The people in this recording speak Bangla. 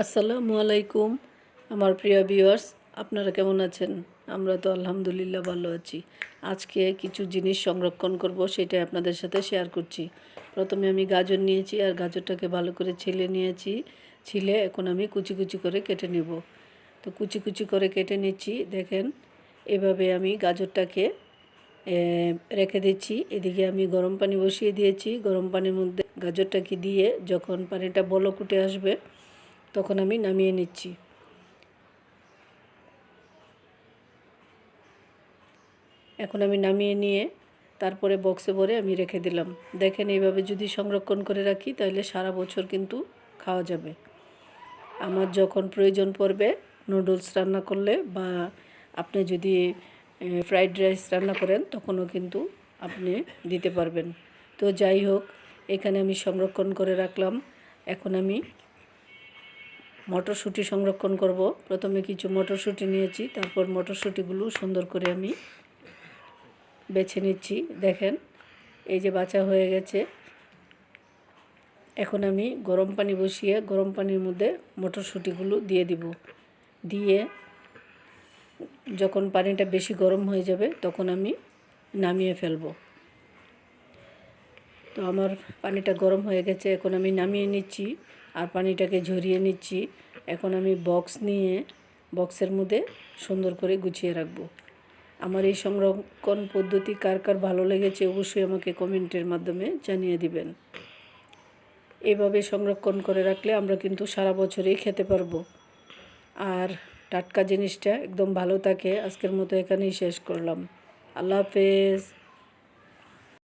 আসসালামু আলাইকুম, আমার প্রিয় ভিউয়ার্স আপনারা কেমন আছেন? আমরা তো আলহামদুলিল্লাহ ভালো আছি। আজকে কিছু জিনিস সংরক্ষণ করব, সেটাই আপনাদের সাথে শেয়ার করছি। প্রথমে আমি গাজর নিয়েছি, আর গাজরটাকে ভালো করে ছিলে নিয়েছি। ছিলে, এখন আমি কুচি কুচি করে কেটে নেব। তো কুচি কুচি করে কেটে নিচ্ছি, দেখেন, এভাবে আমি গাজরটাকে রেখে দিচ্ছি। এদিকে আমি গরম পানি বসিয়ে দিয়েছি। গরম পানির মধ্যে গাজরটাকে দিয়ে যখন পানিটা বলক উঠে আসবে তখন আমি নামিয়ে নিচ্ছি। এখন আমি নামিয়ে নিয়ে তারপরে বক্সে ভরে আমি রেখে দিলাম। দেখেন এইভাবে যদি সংরক্ষণ করে রাখি, তাহলে সারা বছর কিন্তু খাওয়া যাবে। আমার যখন প্রয়োজন পড়বে নুডলস রান্না করলে বা আপনি যদি ফ্রাইড রাইস রান্না করেন, তখনও কিন্তু আপনি দিতে পারবেন। তো যাই হোক, এখানে আমি সংরক্ষণ করে রাখলাম। এখন আমি মটরশুঁটি সংরক্ষণ করব। প্রথমে কিছু মটরশুঁটি নিয়েছি, তারপর মটরশুঁটিগুলো সুন্দর করে আমি বেছে নিচ্ছি। দেখেন, এই যে বাছা হয়ে গেছে। এখন আমি গরম পানি বসিয়ে গরম পানির মধ্যে মটরশুঁটিগুলো দিয়ে দিব। দিয়ে যখন পানিটা বেশি গরম হয়ে যাবে, তখন আমি নামিয়ে ফেলব। তো আমার পানিটা গরম হয়ে গেছে, এখন আমি নামিয়ে নিচ্ছি আর পানিটাকে ঝরিয়ে নিচ্ছি। এখন আমি বক্স নিয়ে বক্সের মধ্যে সুন্দর করে গুছিয়ে রাখব। আমার এই সংরক্ষণ পদ্ধতি কার কার ভালো লেগেছে অবশ্যই আমাকে কমেন্টের মাধ্যমে জানিয়ে দিবেন। এভাবে সংরক্ষণ করে রাখলে আমরা কিন্তু সারা বছরেই খেতে পারব। আর টাটকা জিনিসটা একদম ভালো থাকে। আজকের মতো এখানেই শেষ করলাম। আল্লাহ হাফেজ।